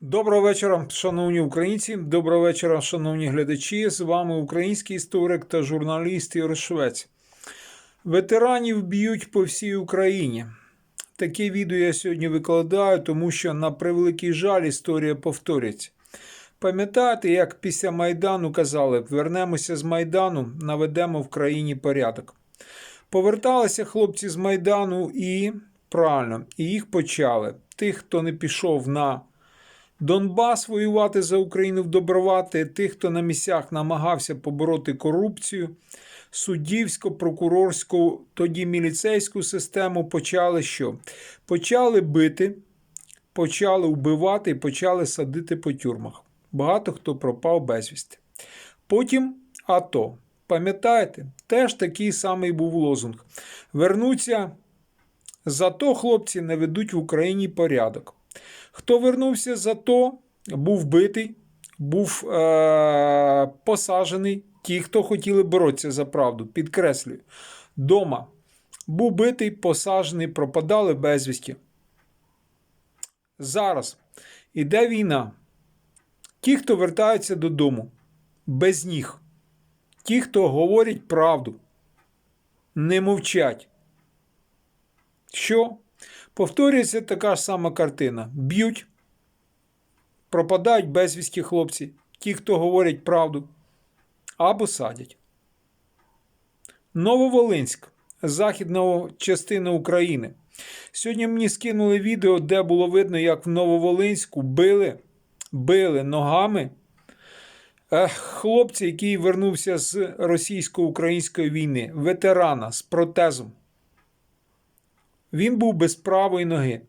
Доброго вечора, шановні українці. Доброго вечора, шановні глядачі. З вами український історик та журналіст Ігор Швець. Ветеранів б'ють по всій Україні. Таке відео я сьогодні викладаю, тому що на превеликий жаль історія повторюється. Пам'ятаєте, як після Майдану казали, вернемося з Майдану, наведемо в країні порядок. Поверталися хлопці з Майдану і правильно, і їх почали. Тих, хто не пішов на Донбас воювати за Україну вдобрувати, тих, хто на місцях намагався побороти корупцію, суддівську, прокурорську, тоді міліцейську систему почали що? Почали бити, почали вбивати і почали садити по тюрмах. Багато хто пропав безвісти. Потім АТО. Пам'ятаєте, теж такий самий був лозунг. Вернуться, зато хлопці не ведуть в Україні порядок. Хто вернувся за то, був битий, був е- посаджений. Ті, хто хотіли боротися за правду, підкреслюю, дома був битий, посаджений, пропадали безвісті. Зараз іде війна. Ті, хто вертаються додому, без ніг. Ті, хто говорять правду, не мовчать. Що? Повторюється така ж сама картина. Б'ють, пропадають безвісті хлопці, ті, хто говорять правду, або садять. Нововолинськ, західна частина України. Сьогодні мені скинули відео, де було видно, як в Нововолинську били, били ногами хлопця, який вернувся з російсько-української війни, ветерана з протезом. Він був без правої ноги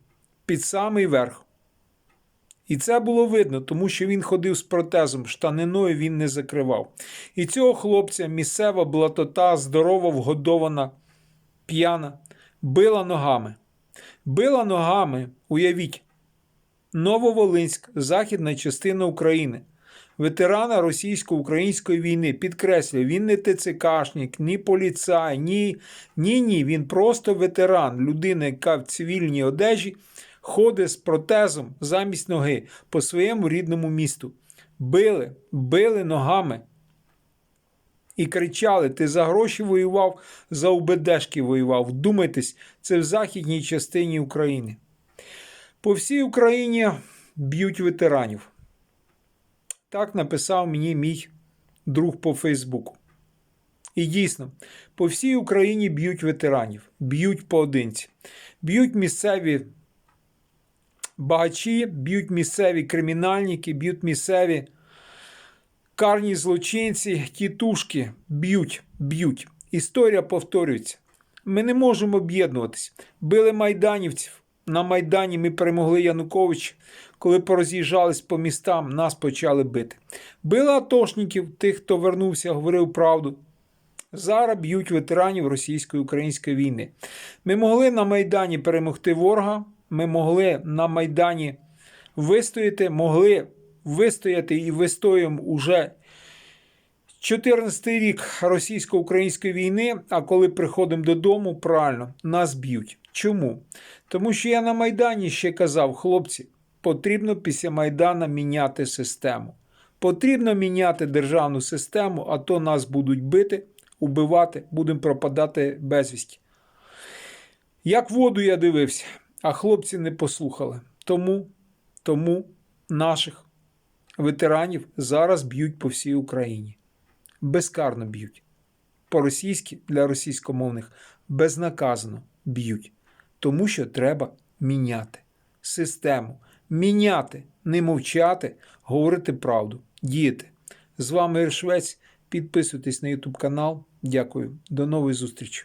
під самий верх. І це було видно, тому що він ходив з протезом, штаниною він не закривав. І цього хлопця місцева блатота, здорова, вгодована, п'яна, била ногами. Била ногами, уявіть, Нововолинськ, західна частина України. Ветерана російсько-української війни. Підкреслюю, він не ТЦКшник, ні поліцай, ні, ні, ні. Він просто ветеран, людина, яка в цивільній одежі ходить з протезом замість ноги по своєму рідному місту. Били, били ногами. І кричали: ти за гроші воював, за УБДшки воював. Вдумайтесь, це в західній частині України. По всій Україні б'ють ветеранів. Так написав мені мій друг по Фейсбуку. І дійсно, по всій Україні б'ють ветеранів, б'ють поодинці, б'ють місцеві багачі, б'ють місцеві кримінальники, б'ють місцеві карні злочинці, тітушки б'ють, б'ють. Історія повторюється. Ми не можемо об'єднуватись. Били майданівців. На Майдані ми перемогли Янукович. Коли пороз'їжджались по містам, нас почали бити. Били атошників, тих, хто вернувся, говорив правду. Зараз б'ють ветеранів російсько-української війни. Ми могли на Майдані перемогти ворога. Ми могли на Майдані вистояти, могли вистояти і вистоїмо уже 14-й рік російсько-української війни. А коли приходимо додому, правильно, нас б'ють. Чому? Тому що я на Майдані ще казав, хлопці, потрібно після Майдана міняти систему. Потрібно міняти державну систему, а то нас будуть бити, убивати, будемо пропадати безвісті. Як воду я дивився, а хлопці не послухали. Тому, тому наших ветеранів зараз б'ють по всій Україні. Безкарно б'ють. По-російськи для російськомовних безнаказано б'ють. Тому що треба міняти систему, міняти, не мовчати, говорити правду, діяти. З вами Іршвець. Підписуйтесь на YouTube канал. Дякую. До нової зустрічі.